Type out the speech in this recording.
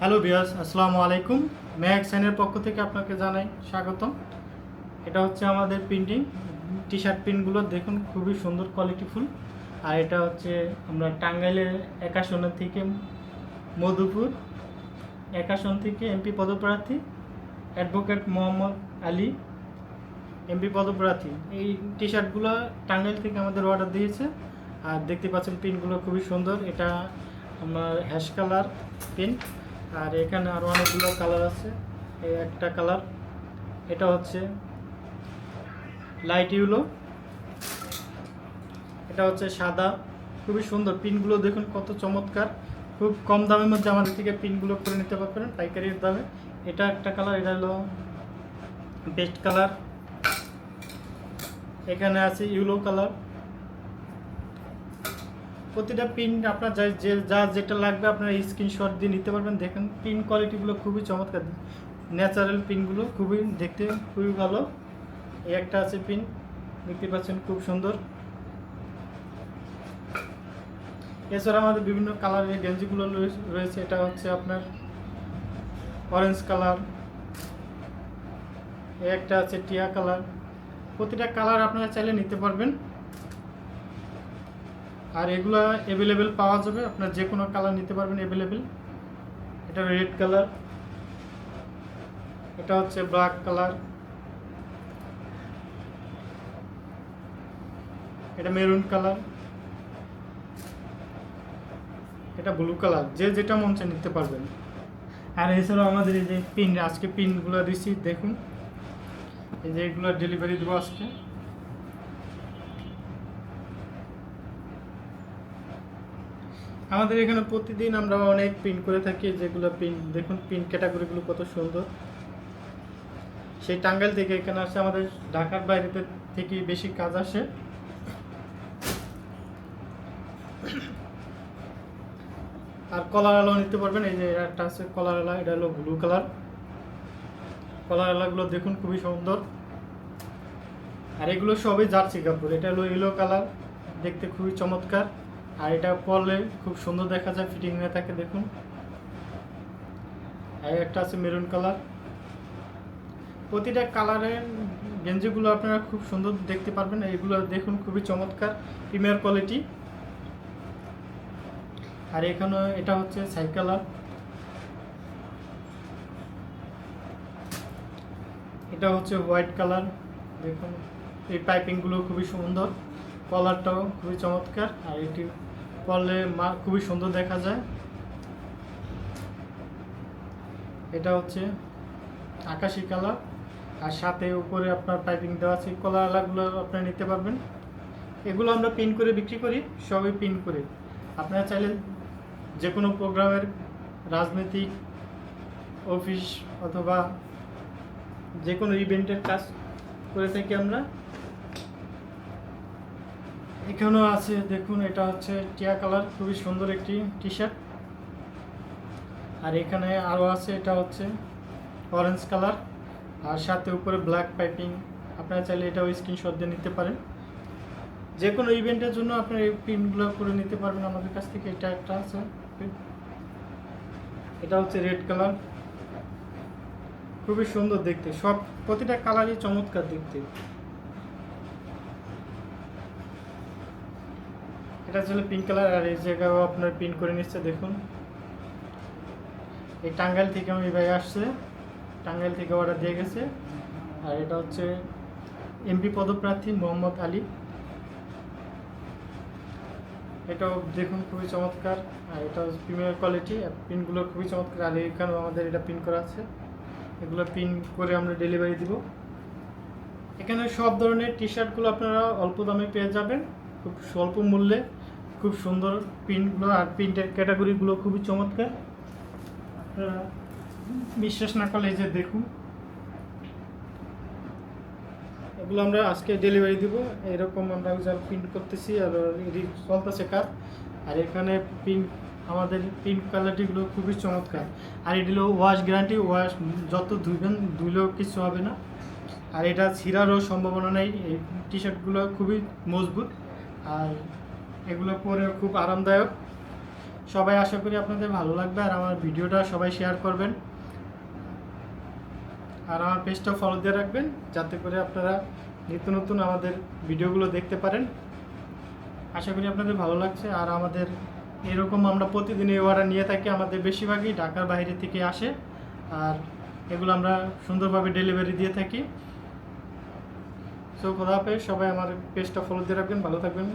Hello বিয়াস আসসালামু আলাইকুম। Mac সাইনের পক্ষ থেকে আপনাকে জানাই স্বাগতম। এটা হচ্ছে আমাদের প্রিন্টিং। টি শার্ট প্রিন্টগুলো দেখুন, খুবই সুন্দর কোয়ালিটিফুল আর এটা হচ্ছে আমরা টাঙ্গাইলের একাশনের থেকে মধুপুর একাশন থেকে এমপি পদপ্রার্থী অ্যাডভোকেট মোহাম্মদ আলী এমপি পদপ্রার্থী। এই টি শার্টগুলো টাঙ্গাইল থেকে আমাদের অর্ডার দিয়েছে। আর দেখতে পাচ্ছেন প্রিন্টগুলো খুবই সুন্দর। এটা আমার হ্যাশ কালার প্রিন্ট আর এখানে আরও অনেকগুলো কালার আছে। এই একটা কালার, এটা হচ্ছে লাইট ইউলো, এটা হচ্ছে সাদা। খুবই সুন্দর পিনগুলো দেখুন, কত চমৎকার। খুব কম দামের মধ্যে আমাদের থেকে পিনগুলো করে নিতে পারবেন, পাইকারির দামে। এটা একটা কালার, এটা হলো বেস্ট কালার। এখানে আছে ইউলো কালার। প্রতিটা পিন আপনার যা যে যা যেটা লাগবে আপনার স্ক্রিনশট দিয়ে নিতে পারবেন। দেখেন পিন কোয়ালিটিগুলো খুবই চমৎকার। ন্যাচারাল পিনগুলো খুবই দেখতে খুবই ভালো। এই একটা আছে পিন দেখতে পাচ্ছেন খুব সুন্দর। এছাড়া আমাদের বিভিন্ন কালারের গেঞ্জিগুলো রয়েছে। এটা হচ্ছে আপনার অরেঞ্জ কালার একটা আছে টিয়া কালার প্রতিটা কালার আপনারা চাইলে নিতে পারবেন। আর এগুলা অ্যাভেলেবেল পাওয়া যাবে। আপনার যে কোনো কালার নিতে পারবেন অ্যাভেলেবেল এটা রেড কালার এটা হচ্ছে ব্ল্যাক কালার এটা মেরুন কালার এটা ব্লু কালার যে যেটা মন চায় নিতে পারবেন। আর এছাড়াও আমাদের এই যে পিন আজকে পিনগুলো দিচ্ছি দেখুন। এই যে এগুলো ডেলিভারি দেবো আজকে আমাদের এখানে প্রতিদিন আমরা অনেক প্রিন্ট করে থাকি, যেগুলো প্রিন্ট দেখুন প্রিন্ট ক্যাটাগরিগুলো কত সুন্দর। সেই টাঙ্গাইল থেকে এখানে আসে, আমাদের ঢাকার বাইরে থেকে বেশি কাজ আসে। আর কলার আলো নিতে পারবেন, এই যে একটা আছে কলার আলা, এটা হলো ব্লু কালার কলার আলাগুলো দেখুন খুবই সুন্দর। আর এগুলো সবই জার্সি কাপড়, এটা হলো ইয়েলো কালার দেখতে খুবই চমৎকার। আর এটা পরলে খুব সুন্দর দেখা যায় ফিটিং হয়ে থাকে, দেখুন। আর একটা আছে মেরুন কালার প্রতিটা কালারের গেঞ্জিগুলো আপনারা খুব সুন্দর দেখতে পারবেন। এগুলো দেখুন, খুবই চমৎকার প্রিমিয়ার কোয়ালিটি আর এখানে এটা হচ্ছে সাই কালার এটা হচ্ছে হোয়াইট কালার দেখুন, এই পাইপিংগুলো খুবই সুন্দর। কলারটাও খুবই চমৎকার। আর এটি পরলে মা খুবই সুন্দর দেখা যায়। এটা হচ্ছে আকাশি কালার। আর সাথে উপরে আপনার পাইপিং দেওয়া আছে কলার আলাগুলো আপনারা নিতে পারবেন। এগুলো আমরা পিন করে বিক্রি করি, সবই পিন করে। আপনারা চাইলে যে কোনো প্রোগ্রামের রাজনৈতিক অফিস অথবা যে কোনো ইভেন্টের কাজ করে থাকি আমরা। এখানেও আছে, দেখুন, এটা হচ্ছে টিয়া কালার, খুবই সুন্দর একটি টি শার্ট আর এখানে আরও আছে, এটা হচ্ছে অরেঞ্জ কালার। আর সাথে উপরে ব্ল্যাক পাইপিং আপনারা চাইলে এটাও স্ক্রিনশট দিয়ে নিতে পারেন। যে কোনো ইভেন্টের জন্য আপনার এই প্রিন্টগুলো করে নিতে পারবেন আমাদের কাছ থেকে, এটা একটা আছে। এটা হচ্ছে রেড কালার। খুবই সুন্দর দেখতে, সব, প্রতিটা কালারই চমৎকার দেখতে। এটা ছিল পিঙ্ক কালার আর এই জায়গাও আপনার পিন করে নিচ্ছে, দেখুন। এই টাঙ্গাইল থেকে আমি ভাই আসছে, টাঙ্গাইল থেকে অর্ডার দিয়ে গেছে। আর এটা হচ্ছে এমপি পদপ্রার্থী মোহাম্মদ আলী। এটাও দেখুন খুবই চমৎকার, আর এটা হচ্ছে প্রিমিয়ার কোয়ালিটি আর পিনগুলো খুবই চমৎকার। আর এখানেও আমাদের এটা পিন করা আছে। এগুলো পিন করে আমরা ডেলিভারি দিব। এখানে সব ধরনের টি শার্টগুলো আপনারা অল্প দামে পেয়ে যাবেন, খুব স্বল্প মূল্যে। খুব সুন্দর প্রিন্টগুলো আর প্রিন্টের ক্যাটাগরিগুলো খুবই চমৎকার। বিশ্বাস না করলে যে দেখুন। এগুলো আমরা আজকে ডেলিভারি দিব। এরকম আমরা যা প্রিন্ট করতেছি আর চলতেছে কাজ। আর এখানে প্রিন্ট আমাদের প্রিন্ট কোয়ালিটিগুলো খুবই চমৎকার। আর এটি হলো ওয়াশ গ্যারান্টি ওয়াশ যত ধুইবেন ধুইলেও কিছু হবে না। আর এটা ছিঁড়ারও সম্ভাবনা নেই। এই টি শার্টগুলো খুবই মজবুত। আর এগুলো পরে খুব আরামদায়ক। সবাই আশা করি আপনাদের ভালো লাগবে আর আমার ভিডিওটা সবাই শেয়ার করবেন। আর আমার পেজটা ফলো দিয়ে রাখবেন, যাতে করে আপনারা নিত্য নতুন আমাদের ভিডিওগুলো দেখতে পারেন। আশা করি আপনাদের ভালো লাগছে আর আমাদের এরকম আমরা প্রতিদিন এই অর্ডার নিয়ে থাকি, আমাদের বেশিরভাগই ঢাকার বাইরে থেকে আসে। আর এগুলো আমরা সুন্দরভাবে ডেলিভারি দিয়ে থাকি। সো খোদা হাফেজ, সবাই আমার পেজটা ফলো দিয়ে রাখবেন, ভালো থাকবেন।